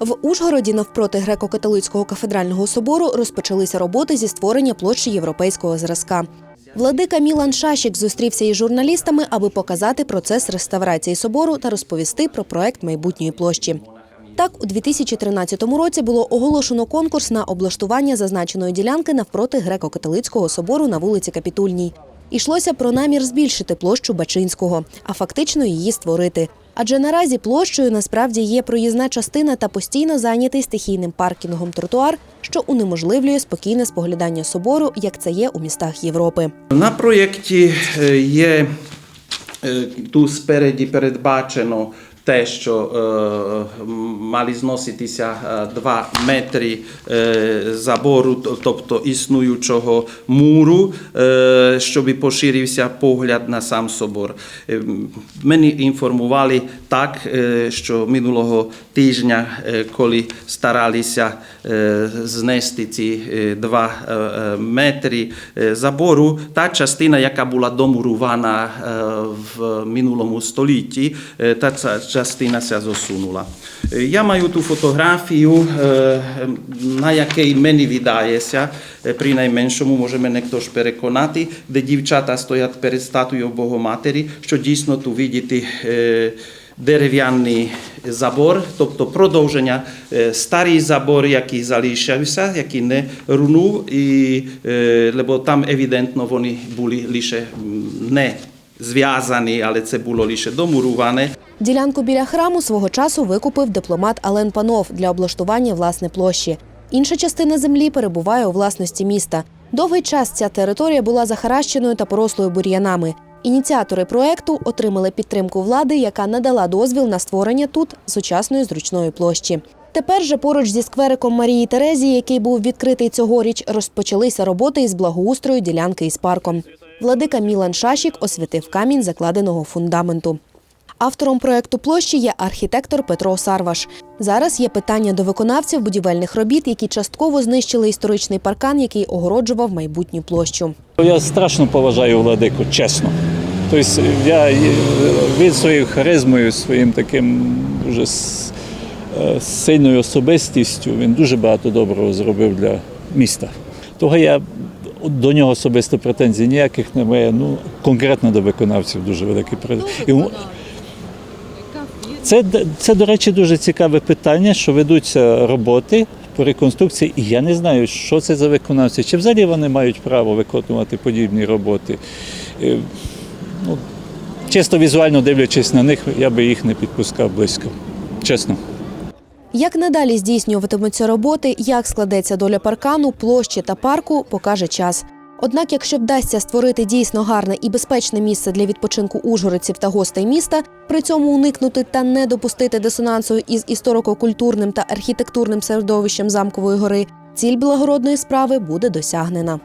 В Ужгороді навпроти греко-католицького кафедрального собору розпочалися роботи зі створення площі європейського зразка. Владика Мілан Шашік зустрівся із журналістами, аби показати процес реставрації собору та розповісти про проект майбутньої площі. Так, у 2013 році було оголошено конкурс на облаштування зазначеної ділянки навпроти греко-католицького собору на вулиці Капітульній. Ішлося про намір збільшити площу Бачинського, а фактично її створити. Адже наразі площею насправді є проїзна частина та постійно зайнятий стихійним паркінгом тротуар, що унеможливлює спокійне споглядання собору, як це є у містах Європи. На проєкті е, є е, тут спереді передбачено те, що е, мали зноситися 2 метри е, забору, тобто існуючого муру, е, щоб поширився погляд на сам собор. Е, Мені інформували так, е, що минулого тижня, е, коли старалися е, знести ці 2 метри е, забору, та частина, яка була домурувана е, в минулому столітті, е, та ця частина ся зосунула. Е, Я маю ту фотографію, на якій мені віддається, е, при найменшому може мене хтось переконати, де дівчата стоять перед статуєю Богоматері, що дійсно тут видіти е, дерев'яний забор, тобто продовження е, старий забор, який залишився, який не рунув, лебо там евідентно вони лише не зв'язані, але це було лише домуруване. Ділянку біля храму свого часу викупив дипломат Ален Панов для облаштування власне площі. Інша частина землі перебуває у власності міста. Довгий час ця територія була захаращеною та порослою бур'янами. Ініціатори проекту отримали підтримку влади, яка надала дозвіл на створення тут сучасної зручної площі. Тепер же поруч зі сквериком Марії Терезії, який був відкритий цьогоріч, розпочалися роботи із благоустрою ділянки із парком. Владика Мілан Шашік освятив камінь закладеного фундаменту. Автором проекту площі є архітектор Петро Сарваш. Зараз є питання до виконавців будівельних робіт, які частково знищили історичний паркан, який огороджував майбутню площу. Я страшно поважаю владику, чесно. Тобто я е, він своєю харизмою, своїм таким дуже е, сильною особистістю, він дуже багато доброго зробив для міста. Того я до нього особисто претензій ніяких немає. Ну, конкретно до виконавців дуже великі претензії. Це, це, до речі, дуже цікаве питання, що ведуться роботи по реконструкції, і я не знаю, що це за виконавці, чи взагалі вони мають право виконувати подібні роботи. Е, Ну, чисто візуально дивлячись на них, я би їх не підпускав близько. Чесно. Як надалі здійснюватимуться роботи, як складеться доля паркану, площі та парку, покаже час. Однак, якщо вдасться створити дійсно гарне і безпечне місце для відпочинку ужгородців та гостей міста, при цьому уникнути та не допустити дисонансу із історико-культурним та архітектурним середовищем замкової гори, ціль благородної справи буде досягнена.